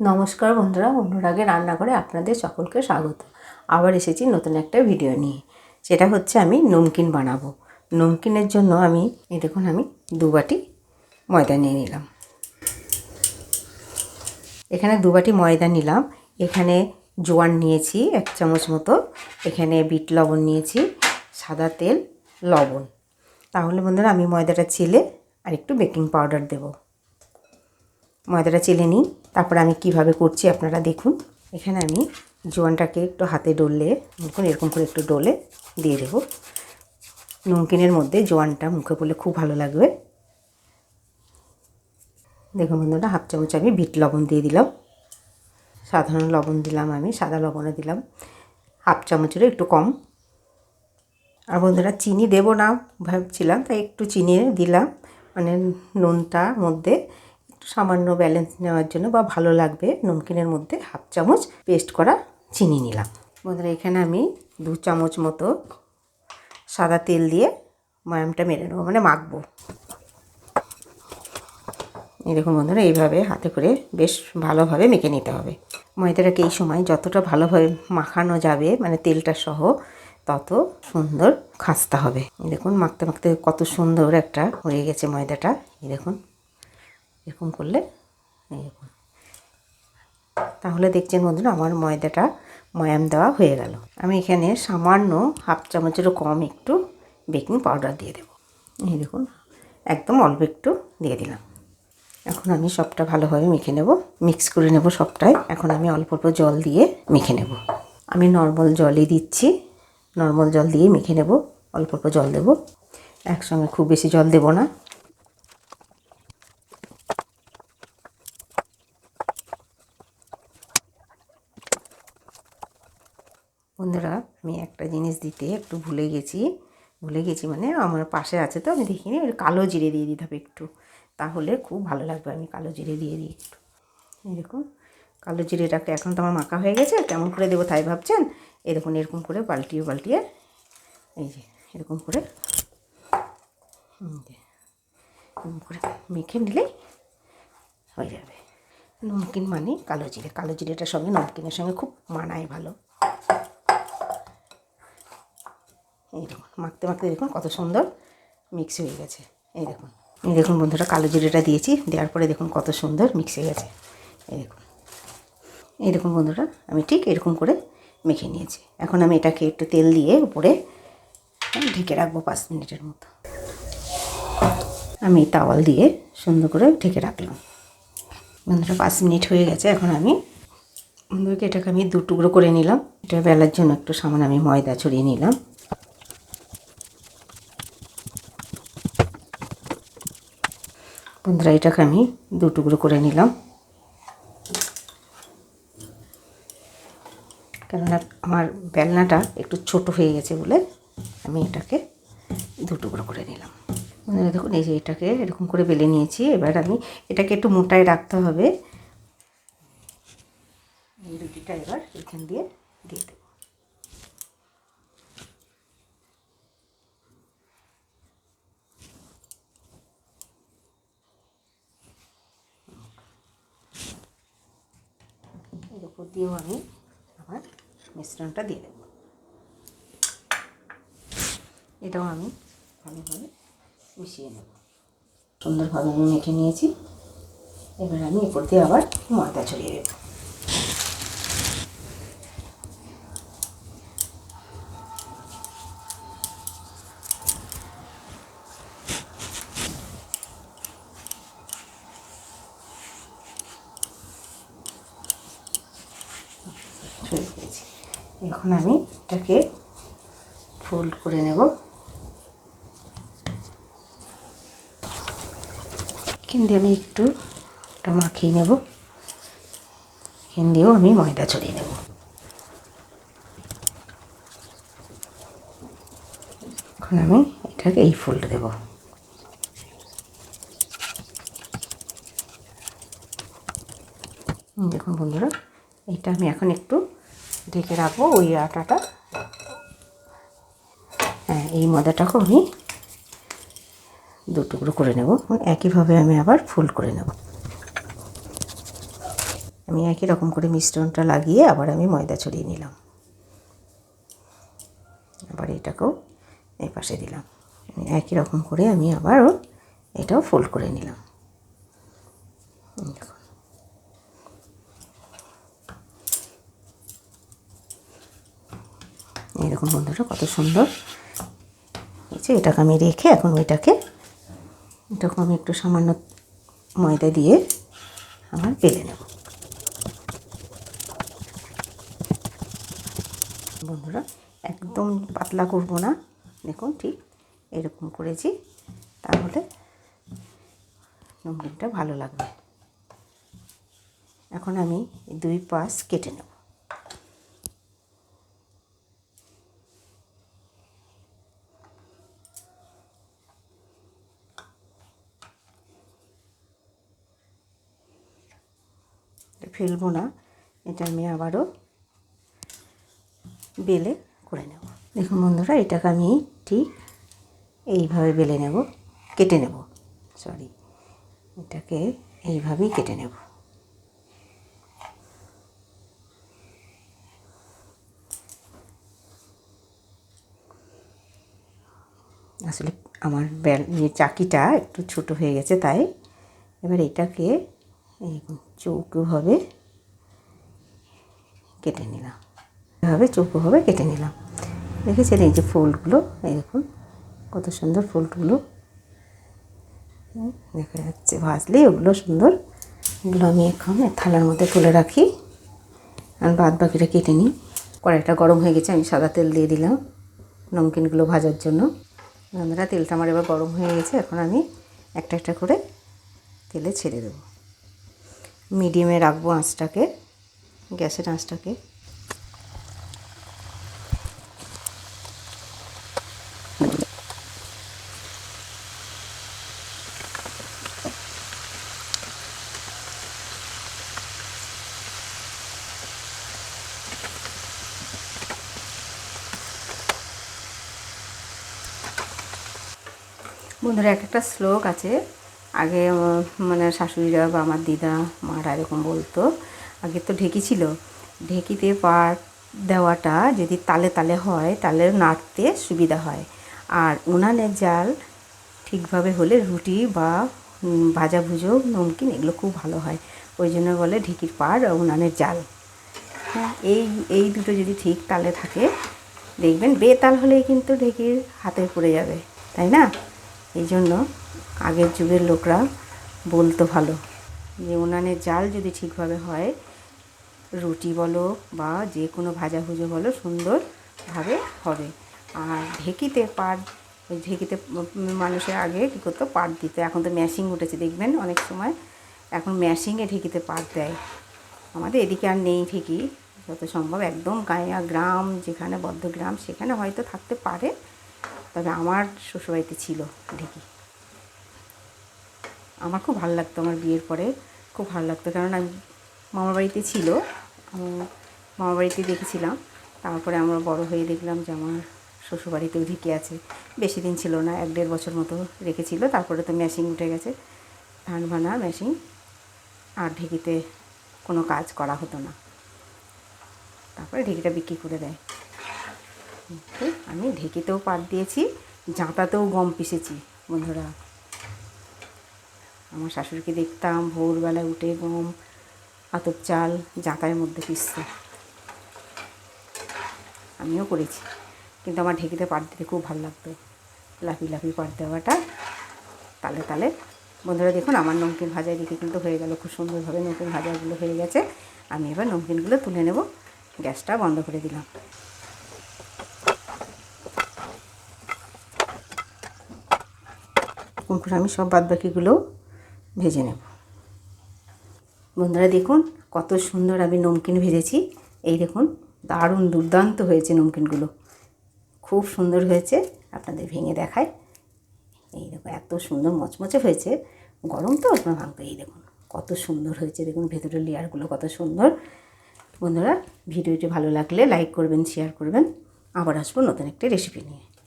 নমস্কার বন্ধুরা, অনুরাগে রান্নাঘরে আপনাদের সকলকে স্বাগত। আবার এসেছি নতুন একটা ভিডিও নিয়ে সেটা হচ্ছে আমি নমকিন বানাবো। নমকিনের জন্য আমি দেখুন আমি দু বাটি ময়দা নিয়ে নিলাম। এখানে দু বাটি ময়দা নিলাম। এখানে জোয়ান নিয়েছি এক চামচ মতো। এখানে বিট লবণ নিয়েছি, সাদা তেল, লবণ। তাহলে বন্ধুরা আমি ময়দাটা চেলে আর একটু বেকিং পাউডার দেবো। ময়দাটা চেলে নিই। তারপর আমি কীভাবে করছি আপনারা দেখুন। এখানে আমি জোয়ানটাকে একটু হাতে ডললে দেখুন এরকম করে একটু ডলে দিয়ে দেবো। নমকিনের মধ্যে জোয়ানটা মুখে পড়লে খুব ভালো লাগবে। দেখুন বন্ধুরা, হাফ চামচ আমি বিট লবণ দিয়ে দিলাম। সাধারণ লবণ দিলাম আমি, সাদা লবণও দিলাম। হাফ চামচেরও একটু কম। আর বন্ধুরা, চিনি দেবো না, ভাবছিলাম, তাই একটু চিনি দিলাম। মানে নুনটা মধ্যে সামান্য ব্যালেন্স নেওয়ার জন্য বা ভালো লাগবে নমকিনের মধ্যে হাফ চামচ পেস্ট করা চিনি নিলাম। বন্ধুরা, এখানে আমি দু চামচ মতো সাদা তেল দিয়ে ময়ামটা মেরে নেব মানে মাখবো। এরকম বন্ধুরা, এইভাবে হাতে করে বেশ ভালোভাবে মেখে নিতে হবে। ময়দাটাকে এই সময় যতটা ভালোভাবে মাখানো যাবে মানে তেলটা সহ, তত সুন্দর খাস্তা হবে। দেখুন, মাখতে মাখতে কত সুন্দর একটা হয়ে গেছে ময়দাটা। এই দেখুন এরকম করলে দেখুন তাহলে দেখছেন বন্ধুরা, আমার ময়দাটা ময়াম দেওয়া হয়ে গেল। আমি এখানে সামান্য হাফ চামচেরও কম একটু বেকিং পাউডার দিয়ে দেবো। এই দেখুন, একদম অল্প একটু দিয়ে দিলাম। এখন আমি সবটা ভালোভাবে মেখে নেব, মিক্স করে নেব সবটাই। এখন আমি অল্প অল্প জল দিয়ে মেখে নেব। আমি নর্মাল জলই দিচ্ছি, নর্মাল জল দিয়ে মেখে নেব, অল্প অল্প জল দেব। একসঙ্গে খুব বেশি জল দেব না বন্ধুরা আমি একটা জিনিস দিতে, একটু ভুলে গেছি। ভুলে গেছি মানে আমার পাশে আছে তো, আমি দেখিনি। ওই কালো জিরে দিয়ে দিতে হবে একটু। তাহলে খুব ভালো লাগবে, আমি কালো জিরে দিয়ে দিই একটু। দেখুন, কালো জিরেটাকে এখন তো আমার মাখা হয়ে গেছে, কেমন করে দেবো তাই ভাবছেন? এরকম এরকম করে পাল্টিয়ে পাল্টিয়ে। এই যে, এরকম করে। এরকম করে মেখে নিলেই হয়ে যাবে। নমকিন মানে কালো জিরে। কালো জিরেটার সঙ্গে, নমকিনের সঙ্গে খুব মানায় ভালো। এই দেখুন, মাখতে মাখতে দেখুন কত সুন্দর মিক্স হয়ে গেছে। এই দেখুন এই দেখুন বন্ধুরা, কালো জিরেটা দিয়েছি, দেওয়ার পরে দেখুন কত সুন্দর মিক্স হয়ে গেছে। এই দেখুন এই দেখুন বন্ধুরা, আমি ঠিক এরকম করে মেখে নিয়েছি। এখন আমি এটাকে একটু তেল দিয়ে উপরে ঢেকে রাখব পাঁচ মিনিটের মতো। আমি তাওয়াল দিয়ে সুন্দর করে ঢেকে রাখলাম। বন্ধুরা, পাঁচ মিনিট হয়ে গেছে, এখন আমি বন্ধুকে এটাকে আমি দু টুকরো করে নিলাম। এটা বেলার জন্য একটু সামান আমি ময়দা ছড়িয়ে নিলাম। বন্ধুরা আমি দু টুকরো করে নিলাম। কেননা আমার বেলনাটা একটু ছোট হয়ে গেছে বলে আমি এটাকে দু টুকরো করে নিলাম। বন্ধুরা দেখুন, এই যে এটাকে এরকম করে বেলে নিয়েছি। এবার আমি এটাকে একটু মোটায় রাখতে হবে। রুটিটা এবার এখান দিয়ে দিয়ে দেবো। উপর দিয়েও আমি আবার মিশ্রণটা দিয়ে দেবো। এটাও আমি ভালোভাবে মিশিয়ে নেব। সুন্দরভাবে আমি মেখে নিয়েছি। এবার আমি এরপর দিয়ে আবার ময়দা ছড়িয়ে দেবো ছড়িয়ে দিয়েছি এখন আমি এটাকে ফোল্ড করে নেব। দিয়ে আমি একটু এটা মাখিয়ে নেব। এখান দিয়েও আমি ময়দা ছড়িয়ে নেব। এখন আমি এটাকে এই ফোল্ড দেব। দেখুন বন্ধুরা এটা আমি এখন একটু ঢেকে রাখব ওই আটাটা। হ্যাঁ এই ময়দাটাকেও আমি দু টুকরো করে নেব। একইভাবে আমি আবার ফুল করে নেব। আমি একই রকম করে মিশ্রণটা লাগিয়ে আবার আমি ময়দা ছড়িয়ে নিলাম। আবার এটাকেও এই পাশে দিলাম। একই রকম করে আমি আবারও এটাও ফোল্ড করে নিলাম। এই দেখুন। বন্ধুরা, কত সুন্দর। হয়েছে এটাকে আমি রেখে এখন ওইটাকে এটাকে আমি একটু সামান্য ময়দা দিয়ে আমার বেলে নেব। বন্ধুরা, একদম পাতলা করব না। দেখুন ঠিক এরকম করেছি, তাহলে নমকিনটা ভালো লাগবে। এখন আমি দুই পাশ কেটে নেব। ফেলব না। এটা আমি আবারও বেলে করে নেব। দেখুন বন্ধুরা, এটাকে আমি ঠিক এইভাবে বেলে নেব, কেটে নেব। সরি এটাকে এইভাবেই কেটে নেব। আসলে আমার ইয়ে চাকিটা একটু ছোট হয়ে গেছে, তাই এবার এটাকে এরকম চৌকোভাবে কেটে নিলাম। এভাবে চৌকোভাবে কেটে নিলাম। দেখেছেন এই যে ফুলগুলো? দেখুন, কত সুন্দর ফুলগুলো। দেখা যাচ্ছে ভাজলে ওগুলো সুন্দর। এগুলো আমি এখন থালার মধ্যে তুলে রাখি। আর বাদ বাকিটা কেটে নিই। কড়াইটা গরম হয়ে গেছে, আমি সাদা তেল দিয়ে দিলাম নমকিনগুলো ভাজার জন্য। বন্ধুরা, তেলটা আমার এবার গরম হয়ে গেছে, এখন আমি একটা একটা করে তেলে ছেড়ে দেবো। মিডিয়ামে রাখব আঁচটাকে গ্যাসের আঁচটাকে। বন্ধুরা এক একটা শ্লোক আছে। আগে মানে শাশুড়িরা বা আমার দিদা, মারা এরকম বলতো, আগে তো ঢেকি ছিল। ঢেকিতে পাট দেওয়াটা যদি তালে তালে হয় তাহলে নাড়তে সুবিধা হয়। আর উনানের জাল ঠিকভাবে হলে রুটি বা ভাজা ভুজো নমকিন এগুলো খুব ভালো হয়। ওই জন্য বলে ঢেকির পাড় আর উনানের জাল। হ্যাঁ এই এই দুটো যদি ঠিক তালে থাকে, দেখবেন বেতাল হলেই কিন্তু ঢেকির হাতে পড়ে যাবে, তাই না? এই জন্য আগের যুগের লোকরা বলতো ভালো যে উনানের জাল যদি ঠিকভাবে হয়, রুটি বলো বা যে কোনো ভাজা ভুজো বলো, সুন্দরভাবে হবে। আর ঢেকিতে পাট ঢেকিতে মানুষের আগে কী করতো, পাট দিত। এখন তো ম্যাশিং উঠেছে, দেখবেন অনেক সময়। এখন ম্যাশিংয়ে ঢেকিতে পাট দেয়। আমাদের এদিকে আর নেই ঠিকই যত সম্ভব একদম গায়া গ্রাম, যেখানে বদ্ধ গ্রাম, সেখানে হয়তো থাকতে পারে। তবে আমার শ্বশুরবাড়িতে ছিল ঢেকি। আমার খুব ভালো লাগতো আমার বিয়ের পরে, খুব ভালো লাগতো। কারণ আমি মামার বাড়িতে ছিল মামার বাড়িতে দেখেছিলাম। তারপরে আমরা বড় হয়ে দেখলাম যে আমার শ্বশুরবাড়িতেও ঢেকে আছে। বেশি দিন ছিল না, এক দেড় বছর মতো রেখেছিল। তারপরে তো মেশিন উঠে গেছে। ধান ভানা মেশিন আর ঢেকিতে কোনো কাজ করা হতো না। তারপরে ঢেকিটা বিক্রি করে দেয়। আমি ঢেকিতেও পাট দিয়েছি, জাঁতাতেও গম পিষেছি। বন্ধুরা আমার শাশুড়িকে দেখতাম, ভোরবেলায় উঠে গম, আতপ চাল জাঁতার মধ্যে পিসছে। আমিও করেছি। কিন্তু আমার ঢেকিতে পাট দিতে খুব ভালো লাগতো। লাফি লাফি পাট দেওয়াটা তালে তালে। বন্ধুরা দেখুন, আমার নমকিন ভাজা দিকে কিন্তু হয়ে গেল, খুব সুন্দরভাবে নমকিন ভাজাগুলো হয়ে গেছে। আমি এবার নমকিনগুলো তুলে নেব। গ্যাসটা বন্ধ করে দিলাম। আমি সব বাদবাকিগুলো ভেজে নেব। বন্ধুরা দেখুন, কত সুন্দর আমি নমকিন ভেজেছি। এই দেখুন, দারুণ দুর্দান্ত হয়েছে নমকিনগুলো। খুব সুন্দর হয়েছে, আপনাদের ভেঙে দেখায়। এই দেখো এত সুন্দর মচমচে হয়েছে। গরম তো, আপনার ভাঙতে এই দেখুন, কত সুন্দর হয়েছে। দেখুন, ভেতরের লেয়ারগুলো কত সুন্দর। বন্ধুরা, ভিডিওটি ভালো লাগলে লাইক করবেন, শেয়ার করবেন। আবার আসব নতুন একটা রেসিপি নিয়ে।